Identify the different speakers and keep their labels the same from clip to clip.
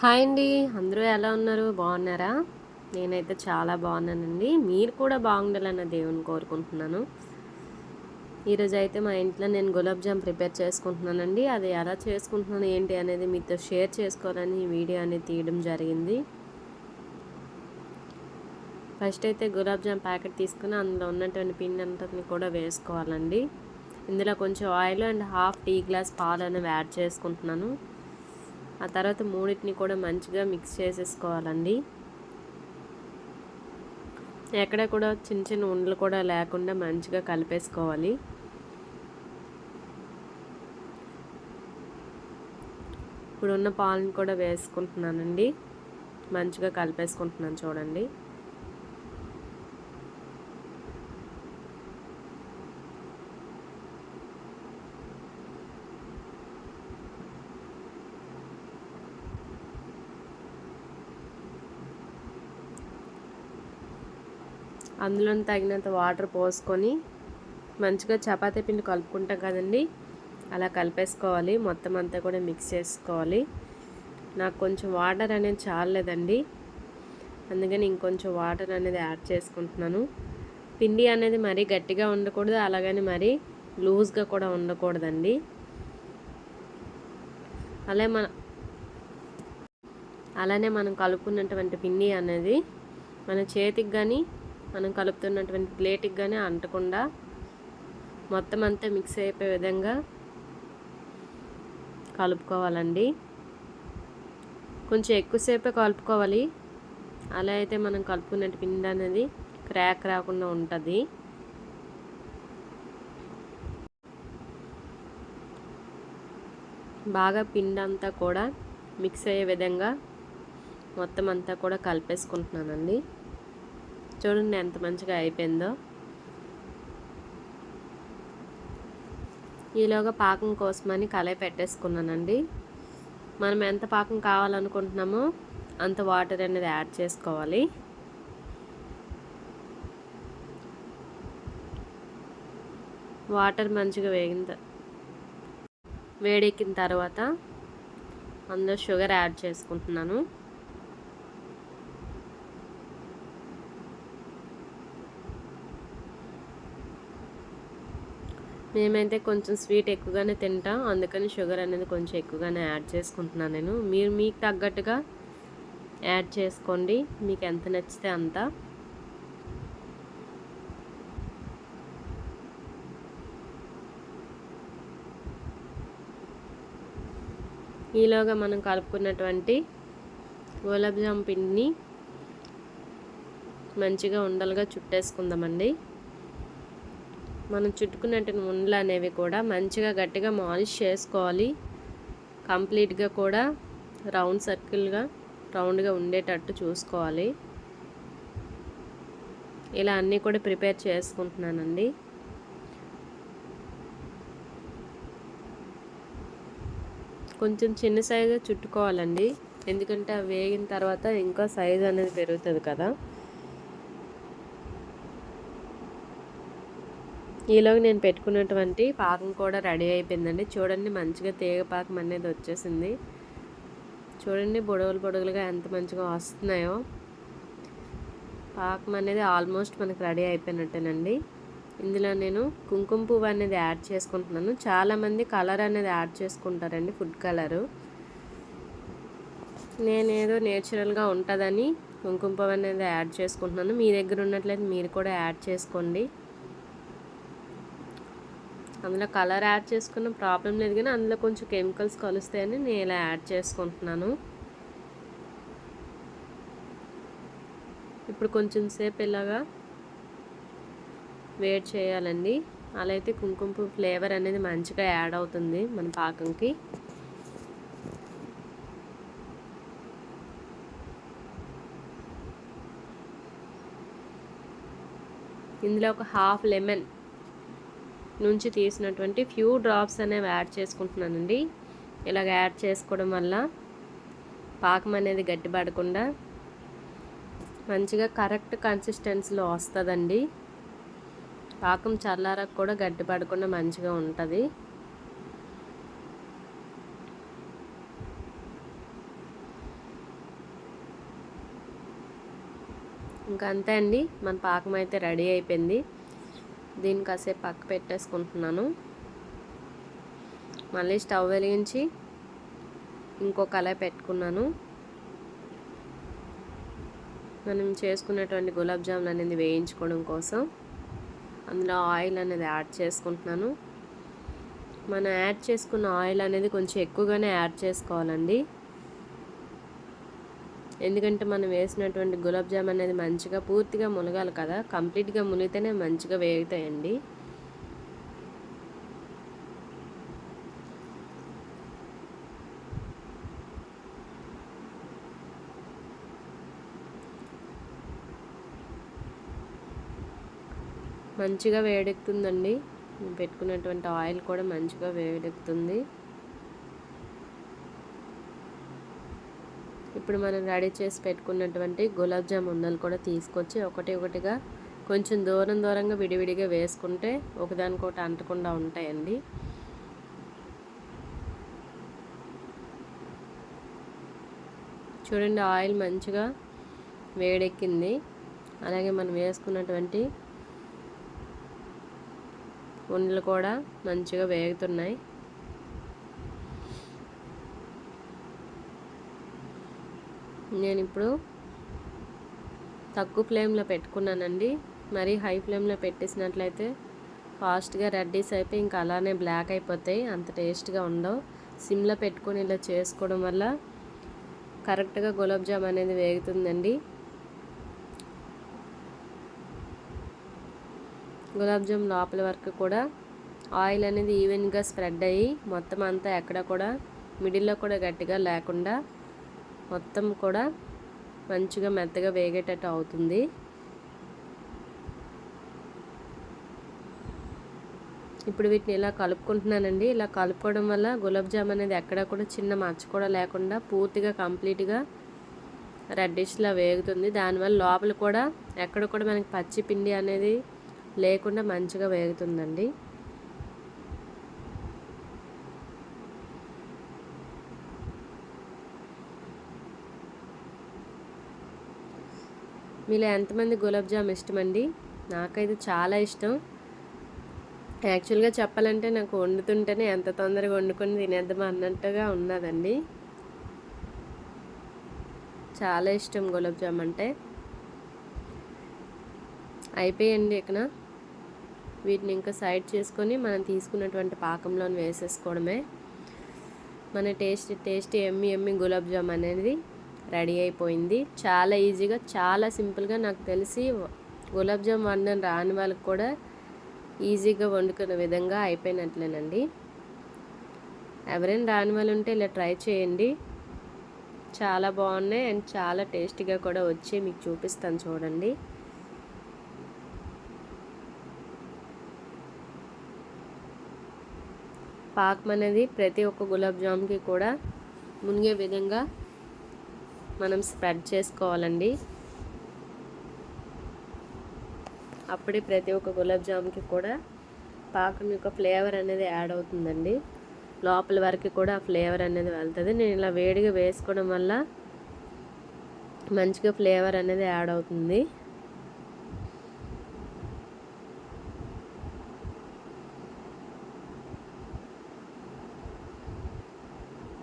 Speaker 1: Hi అండి. అందరూ ఎలా ఉన్నారు? బాగున్నారా? నేనైతే చాలా బాగున్నానండి. మీరు కూడా బాగుండాలన్న దేవుని కోరుకుంటున్నాను. ఈరోజు అయితే మా ఇంట్లో నేను గులాబ్ జామ్ ప్రిపేర్ చేసుకుంటున్నానండి. అది ఎలా చేసుకుంటున్నాను ఏంటి అనేది మీతో షేర్ చేసుకోవాలని ఈ వీడియో అనేది తీయడం జరిగింది. ఫస్ట్ అయితే గులాబ్ జామ్ ప్యాకెట్ తీసుకుని అందులో ఉన్నటువంటి పిండి అంతటిని కూడా వేసుకోవాలండి. ఇందులో కొంచెం oil and half tea glass పాలు అనేవి యాడ్ చేసుకుంటున్నాను. ఆ తర్వాత మూడింటిని కూడా మంచిగా మిక్స్ చేసేసుకోవాలండి. ఎక్కడ కూడా చిన్న చిన్న ఉండలు కూడా లేకుండా మంచిగా కలిపేసుకోవాలి. ఇప్పుడున్న పాలను కూడా వేసుకుంటున్నానండి. మంచిగా కలిపేసుకుంటున్నాను చూడండి. అందులో తగినంత వాటర్ పోసుకొని మంచిగా చపాతీ పిండి కలుపుకుంటాం కదండి. అలా కలిపేసుకోవాలి. మొత్తం అంతా కూడా మిక్స్ చేసుకోవాలి. నాకు కొంచెం వాటర్ అనేది చాలలేదండి. అందుకని ఇంకొంచెం వాటర్ అనేది యాడ్ చేసుకుంటున్నాను. పిండి అనేది మరీ గట్టిగా ఉండకూడదు. అలాగని మరీ లూజ్గా కూడా ఉండకూడదండి. అలా మన అలానే మనం కలుపుకున్నటువంటి పిండి అనేది మన చేతికి కానీ మనం కలుపుతున్నటువంటి ప్లేట్కి కానీ అంటకుండా మొత్తం అంతా మిక్స్ అయిపోయే విధంగా కలుపుకోవాలండి. కొంచెం ఎక్కువసేపే కలుపుకోవాలి. అలా అయితే మనం కలుపుకున్నట్టు పిండి అనేది క్రాక్ రాకుండా ఉంటుంది. బాగా పిండి అంతా కూడా మిక్స్ అయ్యే విధంగా మొత్తం అంతా కూడా కలిపేసుకుంటున్నానండి. చూడండి ఎంత మంచిగా అయిపోయిందో. ఈలోగా పాకం కోసమని కలయి పెట్టేసుకున్నానండి. మనం ఎంత పాకం కావాలనుకుంటున్నామో అంత వాటర్ అనేది యాడ్ చేసుకోవాలి. వాటర్ మంచిగా వేగిన వేడెక్కిన తర్వాత అందులో షుగర్ యాడ్ చేసుకుంటున్నాను. మేమైతే కొంచెం స్వీట్ ఎక్కువగానే తింటాం అందుకని షుగర్ అనేది కొంచెం ఎక్కువగానే యాడ్ చేసుకుంటున్నాను నేను. మీరు మీకు తగ్గట్టుగా యాడ్ చేసుకోండి మీకు ఎంత నచ్చితే అంత. ఈలోగా మనం కలుపుకున్నటువంటి గులాబ్ జామ్ పిండిని మంచిగా ఉండలుగా చుట్టేసుకుందామండి. మనం చుట్టుకున్నట్టు ఉండలు అనేవి కూడా మంచిగా గట్టిగా మాలిష్ చేసుకోవాలి. కంప్లీట్గా కూడా రౌండ్ సర్కిల్గా రౌండ్గా ఉండేటట్టు చూసుకోవాలి. ఇలా అన్నీ కూడా ప్రిపేర్ చేసుకుంటున్నానండి. కొంచెం చిన్న సైజు చుట్టుకోవాలండి. ఎందుకంటే అవి వేగిన తర్వాత ఇంకా సైజ్ అనేది పెరుగుతుంది కదా. ఈలోగా నేను పెట్టుకున్నటువంటి పాకం కూడా రెడీ అయిపోయిందండి. చూడండి మంచిగా తీగ పాకం అనేది వచ్చేసింది. చూడండి బుడవలు బుడగలుగా ఎంత మంచిగా వస్తున్నాయో. పాకం అనేది ఆల్మోస్ట్ మనకు రెడీ అయిపోయినట్టేనండి. ఇందులో నేను కుంకుమ పువ్వు అనేది యాడ్ చేసుకుంటున్నాను. చాలామంది కలర్ అనేది యాడ్ చేసుకుంటారండి ఫుడ్ కలరు. నేనేదో నేచురల్గా ఉంటుందని కుంకుమ పువ్వు అనేది యాడ్ చేసుకుంటున్నాను. మీ దగ్గర ఉన్నట్లయితే మీరు కూడా యాడ్ చేసుకోండి. అందులో కలర్ యాడ్ చేసుకున్న ప్రాబ్లం లేదు కానీ అందులో కొంచెం కెమికల్స్ కలుస్తాయని నేను ఇలా యాడ్ చేసుకుంటున్నాను. ఇప్పుడు కొంచెం సేపు ఇలాగా వేడి చేయాలండి. అలా అయితే కుంకుమ ఫ్లేవర్ అనేది మంచిగా యాడ్ అవుతుంది మన పాకంకి. ఇందులో ఒక హాఫ్ లెమన్ నుంచి తీసినటువంటి ఫ్యూ డ్రాప్స్ అనేవి యాడ్ చేసుకుంటున్నానండి. ఇలాగ యాడ్ చేసుకోవడం వల్ల పాకం అనేది గట్టి పడకుండా మంచిగా కరెక్ట్ కన్సిస్టెన్సీలో వస్తుందండి. పాకం చల్లారకు కూడా గట్టి పడకుండా మంచిగా ఉంటుంది. ఇంకా అంతే అండి. మన పాకం అయితే రెడీ అయిపోయింది. దీన్ని కాసేపు పక్క పెట్టేసుకుంటున్నాను. మళ్ళీ స్టవ్ వెలిగించి ఇంకో కళాయి పెట్టుకున్నాను. మనం చేసుకున్నటువంటి గులాబ్ జామున్ అనేది వేయించుకోవడం కోసం అందులో ఆయిల్ అనేది యాడ్ చేసుకుంటున్నాను. మనం యాడ్ చేసుకున్న ఆయిల్ అనేది కొంచెం ఎక్కువగానే యాడ్ చేసుకోవాలండి. ఎందుకంటే మనం వేసినటువంటి గులాబ్ జామ్ అనేది మంచిగా పూర్తిగా మునగాలి కదా. కంప్లీట్గా మునిగితేనే మంచిగా వేగుతాయండి. మంచిగా వేడెక్కుతుందండి. పెట్టుకున్నటువంటి ఆయిల్ కూడా మంచిగా వేడెక్కుతుంది. ఇప్పుడు మనం రెడీ చేసి పెట్టుకున్నటువంటి గులాబ్ జామ్ ఉండలు కూడా తీసుకొచ్చి ఒకటి ఒకటిగా కొంచెం దూరం దూరంగా విడివిడిగా వేసుకుంటే ఒకదానికొకటి అంటకుండా ఉంటాయండి. చూడండి ఆయిల్ మంచిగా వేడెక్కింది. అలాగే మనం వేసుకున్నటువంటి ఉండలు కూడా మంచిగా వేగుతున్నాయి. నేను ఇప్పుడు తక్కువ ఫ్లేమ్లో పెట్టుకున్నానండి. మరీ హై ఫ్లేమ్లో పెట్టేసినట్లయితే ఫాస్ట్గా రెడ్డీస్ అయిపోయి ఇంకా అలానే బ్లాక్ అయిపోతాయి. అంత టేస్ట్గా ఉండవు. సిమ్లో పెట్టుకొని ఇలా చేసుకోవడం వల్ల కరెక్ట్గా గులాబ్ జామ్ అనేది వేగుతుందండి. గులాబ్ జామ్ లోపల వరకు కూడా ఆయిల్ అనేది ఈవెన్గా స్ప్రెడ్ అయ్యి మొత్తం అంతా ఎక్కడ కూడా మిడిల్లో కూడా గట్టిగా లేకుండా మొత్తం కూడా మంచిగా మెత్తగా వేగేటట్టు అవుతుంది. ఇప్పుడు వీటిని ఇలా కలుపుకుంటున్నానండి. ఇలా కలుపుకోవడం వల్ల గులాబ్ జామ్ అనేది ఎక్కడ కూడా చిన్న మచ్చ కూడా లేకుండా పూర్తిగా కంప్లీట్గా రెడ్డిష్లా వేగుతుంది. దానివల్ల లోపల కూడా ఎక్కడ కూడా మనకి పచ్చి పిండి అనేది లేకుండా మంచిగా వేగుతుందండి. మీలో ఎంతమంది గులాబ్ జామ్ ఇష్టమండి? నాకైతే చాలా ఇష్టం. యాక్చువల్గా చెప్పాలంటే నాకు వండుతుంటేనే ఎంత తొందరగా వండుకొని తినేద్దాం అన్నట్టుగా ఉన్నదండి. చాలా ఇష్టం గులాబ్ జామ్ అంటే. అయిపోయండి ఇక్కడ వీటిని ఇంకా సైడ్ చేసుకొని మనం తీసుకున్నటువంటి పాకంలో వేసేసుకోవడమే. మన taste taste yummy yummy gulab jam అనేది రెడీ అయిపోయింది. చాలా ఈజీగా చాలా సింపుల్గా నాకు తెలిసి గులాబ్ జామ్ వండని రాని వాళ్ళకి కూడా ఈజీగా వండుకునే విధంగా అయిపోయినట్లేనండి. ఎవరైనా రాని వాళ్ళు ఉంటే ఇలా ట్రై చేయండి. చాలా బాగున్నాయి అండ్ చాలా టేస్టీగా కూడా వచ్చి మీకు చూపిస్తాను చూడండి. పాకం అనేది ప్రతి ఒక్క గులాబ్ జామ్కి కూడా మునిగే విధంగా మనం స్ప్రెడ్ చేసుకోవాలండి. అప్పుడే ప్రతి ఒక్క గులాబ్ జామ్కి కూడా పాకం యొక్క ఫ్లేవర్ అనేది యాడ్ అవుతుందండి. లోపల వరకు కూడా ఆ ఫ్లేవర్ అనేది వెళ్తుంది. నేను ఇలా వేడిగా వేసుకోవడం వల్ల మంచిగా ఫ్లేవర్ అనేది యాడ్ అవుతుంది.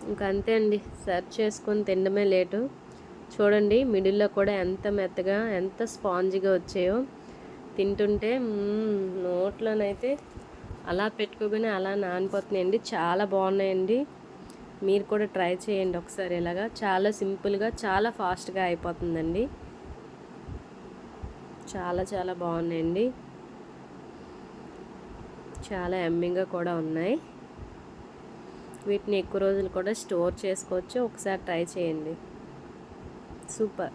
Speaker 1: ఇంకా అంతే అండి. సర్చ్ చేసుకొని తినడమే లేటు. చూడండి మిడిల్లో కూడా ఎంత మెత్తగా ఎంత స్పాంజిగా వచ్చాయో. తింటుంటే నోట్లోనైతే అలా పెట్టుకోగానే అలా నానిపోతున్నాయండి. చాలా బాగున్నాయండి. మీరు కూడా ట్రై చేయండి ఒకసారి ఇలాగా. చాలా సింపుల్గా చాలా ఫాస్ట్గా అయిపోతుందండి. చాలా చాలా బాగున్నాయండి. చాలా ఎమ్మింగ్గా కూడా ఉన్నాయి. వీటిని ఎక్కువ రోజులు కూడా స్టోర్ చేసుకోవచ్చు. ఒకసారి ట్రై చేయండి. சூப்பர்